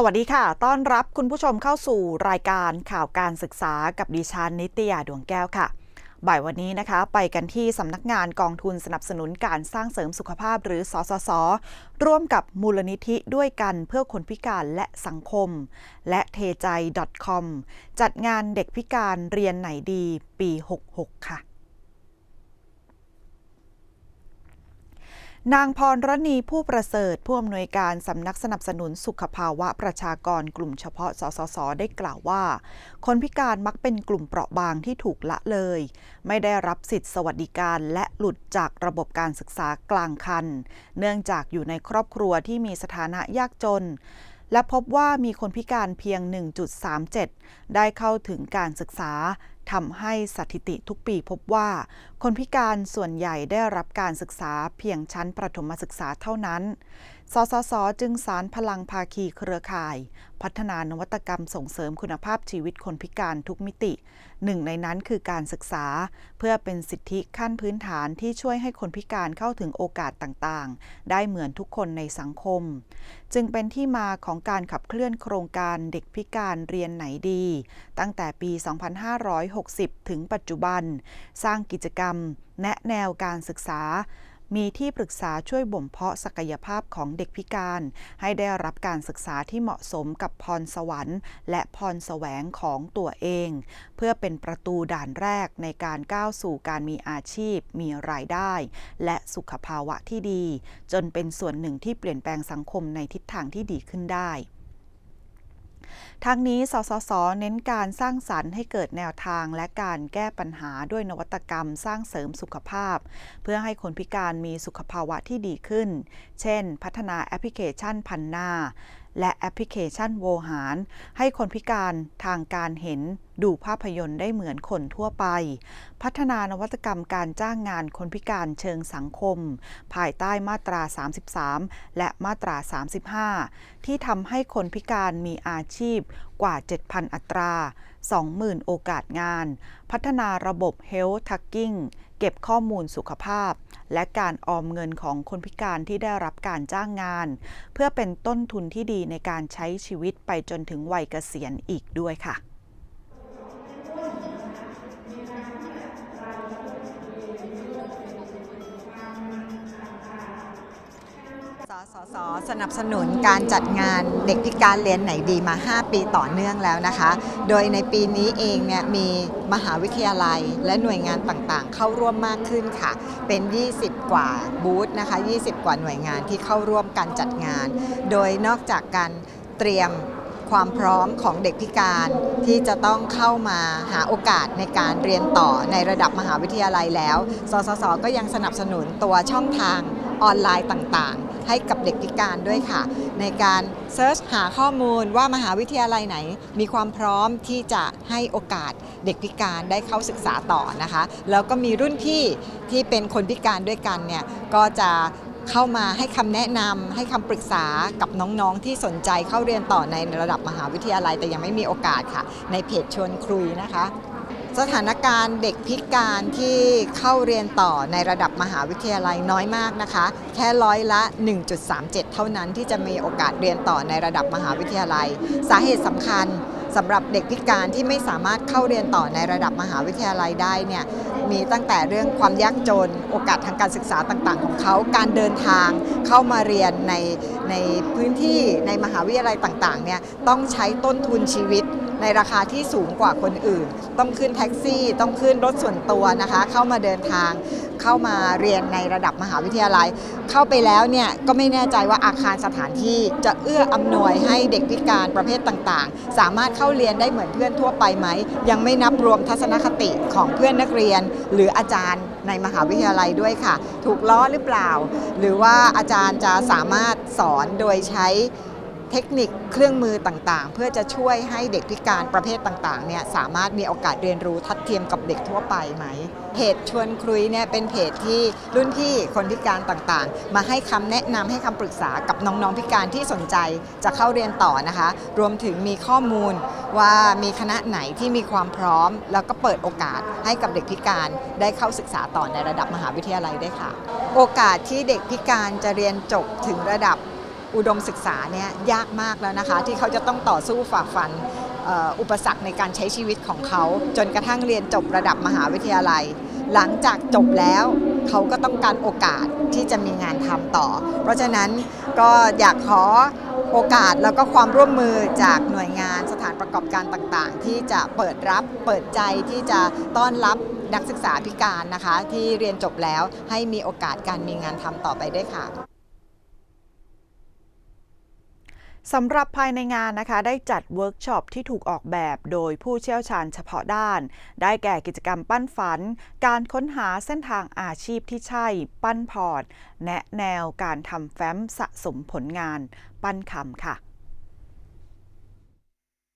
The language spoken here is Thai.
สวัสดีค่ะ ต้อนรับคุณผู้ชมเข้าสู่รายการข่าวการศึกษากับดิฉันนิตยาดวงแก้วค่ะ บ่ายวันนี้นะคะ ไปกันที่สำนักงานกองทุนสนับสนุนการสร้างเสริมสุขภาพหรือสสส ร่วมกับมูลนิธิด้วยกันเพื่อคนพิการและสังคม และเทใจ .com จัดงานเด็กพิการเรียนไหนดีปี 66 ค่ะ นางพรรณีผู้ประเสริฐผู้อำนวยการสำนักสนับสนุนสุขภาวะประชากรกลุ่มเฉพาะสสสได้กล่าวว่า คนพิการมักเป็นกลุ่มเปราะบางที่ถูกละเลย ไม่ได้รับสิทธิสวัสดิการและหลุดจากระบบการศึกษากลางคัน เนื่องจากอยู่ในครอบครัวที่มีสถานะยากจน และพบว่ามีคนพิการเพียง 1.37 ได้เข้าถึงการศึกษา ทำให้สถิติทุกปีพบว่า คนพิการส่วนใหญ่ได้รับการศึกษาเพียงชั้นประถมศึกษาเท่านั้น สสส จึงสารพลังภาคีเครือข่าย พัฒนานวัตกรรมส่งเสริมคุณภาพชีวิตคนพิการทุกมิติ หนึ่งในนั้นคือการศึกษา เพื่อเป็นสิทธิขั้นพื้นฐานที่ช่วยให้คนพิการเข้าถึงโอกาสต่างๆ ได้เหมือนทุกคนในสังคม จึงเป็นที่มาของการขับเคลื่อนโครงการเด็กพิการเรียนไหนดี ตั้งแต่ปี 2560 ถึงปัจจุบัน สร้างกิจกรรม แนะแนวการศึกษา มีที่ปรึกษาช่วยบ่มเพาะศักยภาพของเด็กพิการ ให้ได้รับการศึกษาที่เหมาะสมกับพรสวรรค์ และพรแสวงของตัวเอง เพื่อเป็นประตูด่านแรกในการก้าวสู่การมีอาชีพ มีรายได้ และสุขภาวะที่ดี จนเป็นส่วนหนึ่งที่เปลี่ยนแปลงสังคมในทิศทางที่ดีขึ้นได้ ทั้งนี้สสส เน้นการสร้างสรรค์ให้เกิดแนวทางและการแก้ปัญหาด้วยนวัตกรรมสร้างเสริมสุขภาพ เพื่อให้คนพิการมีสุขภาวะที่ดีขึ้น เช่น พัฒนาแอปพลิเคชันพันหน้า และแอปพลิเคชันโวหาร ให้คนพิการทางการเห็น ดูภาพยนตร์ได้เหมือนคนทั่วไป พัฒนานวัตกรรมการจ้างงานคนพิการเชิงสังคม ภายใต้มาตรา 33 และมาตรา 35 ที่ทำให้คนพิการมีอาชีพกว่า 7,000 อัตรา 20,000 โอกาสงาน พัฒนาระบบ Health Tracking เก็บข้อมูลสุขภาพ และการออมเงินของคนพิการที่ได้รับการจ้างงาน เพื่อเป็นต้นทุนที่ดีในการใช้ชีวิตไปจนถึงวัยเกษียณอีกด้วยค่ะ สสนับสนุนการจัดงานเด็กพิการเรียนไหนดีมา 5 ปีต่อเนื่องแล้วนะคะ โดยในปีนี้เองเนี่ยมีมหาวิทยาลัยและหน่วยงานต่างๆ เข้าร่วมมากขึ้นค่ะ เป็น 20 กว่าบูธนะคะ 20 กว่าหน่วยงานที่เข้าร่วมการจัดงาน โดยนอกจากการเตรียมความพร้อมของเด็กพิการที่จะต้องเข้ามาหาโอกาสในการเรียนต่อในระดับมหาวิทยาลัยแล้ว สสส ก็ยังสนับสนุนตัวช่องทางออนไลน์ต่างๆ ให้กับเด็กพิการด้วยค่ะ ในการเซิร์ชหาข้อมูลว่ามหาวิทยาลัยไหน มีความพร้อมที่จะให้โอกาสเด็กพิการได้เข้าศึกษาต่อนะคะ แล้วก็มีรุ่นพี่ที่เป็นคนพิการด้วยกันเนี่ยก็จะเข้ามาให้คำแนะนำให้คำปรึกษากับน้องๆ ที่สนใจเข้าเรียนต่อในระดับมหาวิทยาลัย แต่ยังไม่มีโอกาสค่ะ ในเพจชวนคุยนะคะ สถานการณ์เด็กพิการที่เข้าเรียนต่อในระดับมหาวิทยาลัยน้อยมากนะคะ แค่ร้อยละ 1.37 เท่านั้นที่จะมีโอกาสเรียนต่อในระดับมหาวิทยาลัย สาเหตุสำคัญ สำหรับเด็กพิการที่ไม่สามารถเข้าเรียนต่อในระดับมหาวิทยาลัยได้เนี่ยมีตั้งแต่เรื่องความยากจนโอกาสทางการศึกษาต่างๆ ของเขา การเดินทางเข้ามาเรียนในในพื้นที่ในมหาวิทยาลัยต่างๆเนี่ยต้องใช้ต้นทุนชีวิตในราคาที่สูงกว่าคนอื่น ต้องขึ้นแท็กซี่ ต้องขึ้นรถส่วนตัวนะคะ เข้ามาเดินทาง เข้ามาเรียนในระดับมหาวิทยาลัย เข้าไปแล้วเนี่ยก็ไม่แน่ใจว่าอาคารสถานที่จะเอื้ออำนวยให้เด็กพิการประเภทต่างๆ สามารถเข้าเรียนได้เหมือนเพื่อนทั่วไปไหม ยังไม่นับรวมทัศนคติของเพื่อนนักเรียน หรืออาจารย์ในมหาวิทยาลัยด้วยค่ะ ถูกล้อหรือเปล่า หรือว่าอาจารย์จะสามารถสอนโดยใช้ เทคนิคเครื่องมือต่างๆ เพื่อจะช่วยให้เด็กพิการประเภทต่างๆเนี่ยสามารถมีโอกาสเรียนรู้ทัดเทียมกับเด็กทั่วไปไหมเพจชวนคุยเนี่ยเป็นเพจที่รุ่นพี่คนพิการต่างๆ มาให้คำแนะนำให้คำปรึกษากับน้องๆพิการที่สนใจจะเข้าเรียนต่อนะคะ รวมถึงมีข้อมูลว่ามีคณะไหนที่มีความพร้อม แล้วก็เปิดโอกาสให้กับเด็กพิการได้เข้าศึกษาต่อในระดับมหาวิทยาลัยได้ค่ะ โอกาสที่เด็กพิการจะเรียนจบถึงระดับ อุดมศึกษาเนี่ยยากมากแล้วนะคะ ที่เขาจะต้องต่อสู้ฝ่าฟันอุปสรรคในการใช้ชีวิตของเขา จนกระทั่งเรียนจบระดับมหาวิทยาลัย หลังจากจบแล้วเขาก็ต้องการโอกาสที่จะมีงานทำต่อ เพราะฉะนั้นก็อยากขอโอกาสแล้วก็ความร่วมมือจากหน่วยงานสถานประกอบการต่างๆ ที่จะเปิดรับเปิดใจที่จะต้อนรับนักศึกษาพิการนะคะ ที่เรียนจบแล้วให้มีโอกาสการมีงานทำต่อไปด้วยค่ะ สำหรับภายในงานนะคะได้จัดเวิร์กช็อปที่ถูกออกแบบโดยผู้เชี่ยวชาญเฉพาะด้าน ได้แก่กิจกรรมปั้นฝัน การค้นหาเส้นทางอาชีพที่ใช่ ปั้นพอร์ต แนะแนวการทำแฟ้มสะสมผลงาน ปั้นคำค่ะ